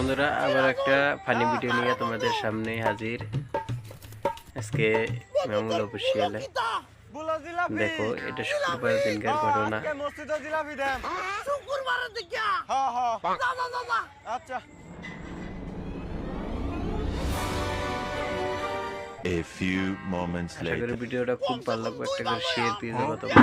বন্ধুরা আবার একটা ফানি ভিডিও নিয়ে তোমাদের সামনে হাজির। আজকে মামুল অফিসিয়ালে দেখো এটা শুক্রবার দিনকার ঘটনা। হ্যাঁ হ্যাঁ আচ্ছা A few moments later. ভিডিওটা খুব ভালো লাগবে একটা করে শেয়ার দিয়ে দেবো তোমরা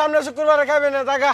সামনে শুক্রবারে খাবে না টাকা।